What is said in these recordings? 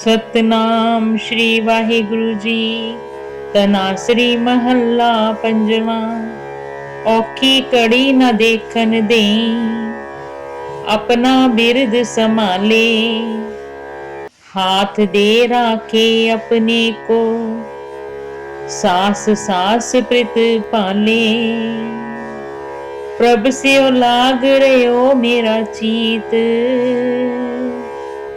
ਸਤਨਾਮ ਸ਼੍ਰੀ ਵਾਹਿਗੁਰੂ ਜੀ ਤਨਾਸਰੀ ਮਹੱਲਾ ਪੰਜਵਾਂ ਔਖੀ ਕੜੀ ਨਾ ਦੇਖਣ ਦੇ ਆਪਣਾ ਬਿਰਦ ਸੰਭਾਲੇ हाथ दे राखे अपने को सास सास प्रित पाले प्रभ से लाग रहो मेरा चीत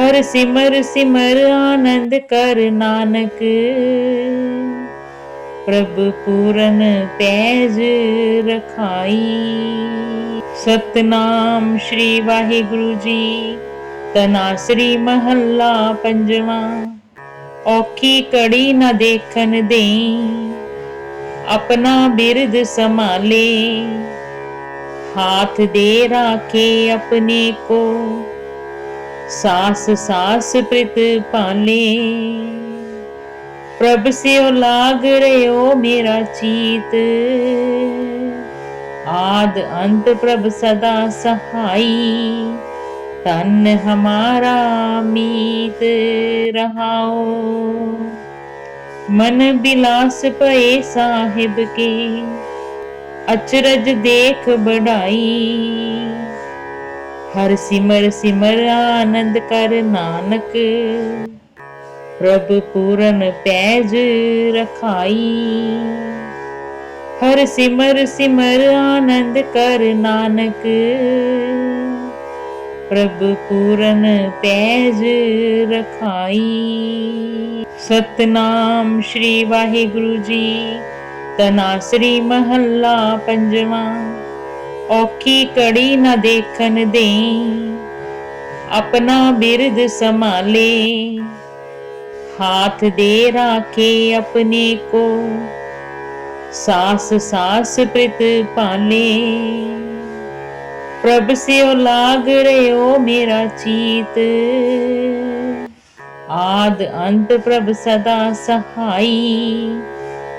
ਹਰ ਸਿਮਰ ਸਿਮਰ ਆਨੰਦ ਕਰ ਨਾਨਕ। ਪ੍ਰਭ ਪੂਰਨ ਪੈਜ ਰਖਾਈ। ਸਤਨਾਮ ਸ੍ਰੀ ਵਾਹਿਗੁਰੂ ਜੀ। ਤਨਾਸਰੀ ਮਹੱਲਾ ਪੰਜਵਾ। ਔਖੀ ਕੜੀ ਨਾ ਦੇਖਣ ਦੇਈ। ਆਪਣਾ ਬਿਰਦ ਸੰਭਾਲੇ। ਹਾਥ ਦੇ ਰਾਖੇ ਆਪਣੇ ਕੋ। ਸਾਸ ਸਾਸ ਪ੍ਰਿਤ ਭਾਨੇ। ਪ੍ਰਭ ਸਿਉ ਲਾਗ ਰਿਓ ਮੇਰਾ ਚੀਤ। ਆਦ ਅੰਤ ਪ੍ਰਭ ਸਦਾ ਸਹਾਈ। ਤਨ ਹਮਾਰਾ ਮੀਤ ਰਹਾਓ ਮਨ ਬਿਲਾਸ ਪਏ ਸਾਹਿਬ ਕੇ। ਅਚਰਜ ਦੇਖ ਬੜਾਈ ਹਰ ਸਿਮਰ ਸਿਮਰ ਆਨੰਦ ਕਰ ਨਾਨਕ। ਪ੍ਰਭ ਪੂਰਨ ਪੈਜ ਰਖਾਈ। ਹਰ ਸਿਮਰ ਸਿਮਰ ਆਨੰਦ ਕਰ ਨਾਨਕ। ਪ੍ਰਭ ਪੂਰਨ ਪੈਜ ਰਖਾਈ। ਸਤਨਾਮ ਸ੍ਰੀ ਵਾਹਿਗੁਰੂ ਜੀ। ਤਨਾ ਸ੍ਰੀ ਮਹੱਲਾ ਪੰਜਵਾਂ। ਔਖੀ ਕੜੀ ਨਾ ਦੇਖਣ ਦੇ ਆਪਣਾ ਬਿਰਦ ਸੰਭਾਲੇ। ਹਾਥ ਦੇ ਰਾਖੇ ਆਪਣੇ ਕੋ। ਸਾਸ ਸਾਸ ਪ੍ਰਿਤ ਪਾਲੇ ਪ੍ਰਭ ਸਿਓ ਲਾਗ ਰਿਓ ਮੇਰਾ ਚੀਤ। ਆਦ ਅੰਤ ਪ੍ਰਭ ਸਦਾ ਸਹਾਈ।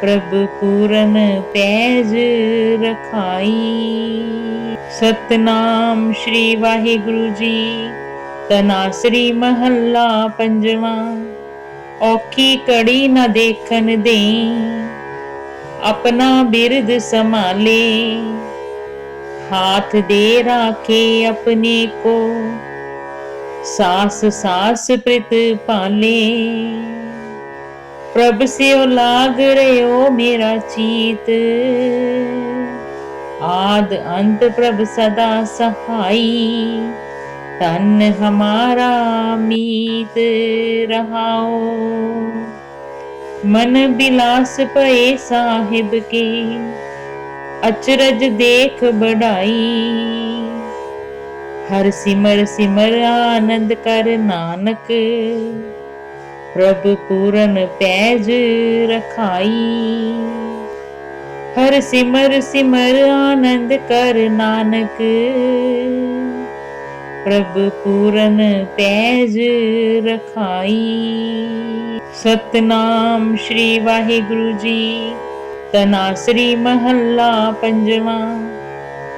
ਪ੍ਰਭ ਪੂਰਨ ਪੈਜ ਰਖਾਈ। ਸਤਨਾਮ ਸ਼੍ਰੀ ਵਾਹਿਗੁਰੂ ਜੀ, ਤਨਾਸਰੀ ਮਹੱਲਾ ਪੰਜਵਾਂ। ਔਖੀ ਕੜੀ ਨਾ ਦੇਖਣ ਦੇ ਆਪਣਾ ਬਿਰਦ ਸੰਭਾਲੇ। ਹਾਥ ਦੇ ਰਾਖੇ ਆਪਣੇ ਕੋ, ਸਾਸ ਸਾਸ ਪ੍ਰਿਤ ਪਾਲੇ ਪ੍ਰਭ ਸਿਉ ਲਾਗ ਰਿਓ ਮੇਰਾ ਚੀਤ। ਆਦ ਅੰਤ ਪ੍ਰਭ ਸਦਾ ਸਹਾਈ। ਤਨ ਹਮਾਰਾ ਮੀਤ ਰਹਾਓ। ਮਨ ਬਿਲਾਸ ਪਏ ਸਾਹਿਬ ਕੇ, ਅਚਰਜ ਦੇਖ ਬੜਾਈ ਹਰ ਸਿਮਰ ਸਿਮਰ ਆਨੰਦ ਕਰ ਨਾਨਕ ਪ੍ਰਭ ਪੂਰਨ ਪੈਜ ਰਖਾਈ। ਹਰ ਸਿਮਰ ਸਿਮਰ ਆਨੰਦ ਕਰ ਨਾਨਕ। ਪ੍ਰਭ ਪੂਰਨ ਪੈਜ ਰਖਾਈ। ਸਤਨਾਮ ਸ੍ਰੀ ਵਾਹਿਗੁਰੂ ਜੀ। ਤਨਾ ਸ੍ਰੀ ਮਹੱਲਾ ਪੰਜਵਾ।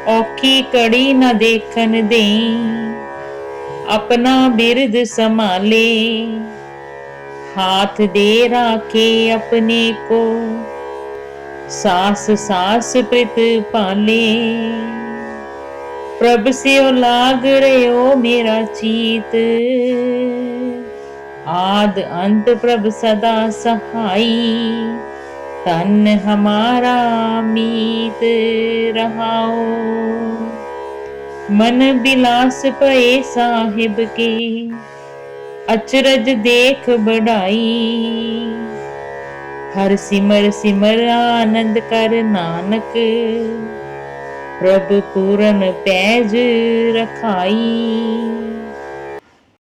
ਔਖੀ ਕੜੀ ਨਾ ਦੇਖਣ ਦੇਈ। ਆਪਣਾ ਬਿਰਦ ਸੰਭਾਲੇ। हाथ दे राखे अपने को सास सास प्रित पाले प्रभ से लाग रहो मेरा चीत आद अंत प्रभ सदा सहाई तन हमारा मीत रहाओ मन बिलास पए साहिब के ਅਚਰਜ ਦੇਖ ਬਣਾਈ। ਹਰ ਸਿਮਰ ਸਿਮਰ ਆਨੰਦ ਕਰ ਨਾਨਕ। ਪ੍ਰਭ ਪੂਰਨ ਪੈਜ ਰਖਾਈ।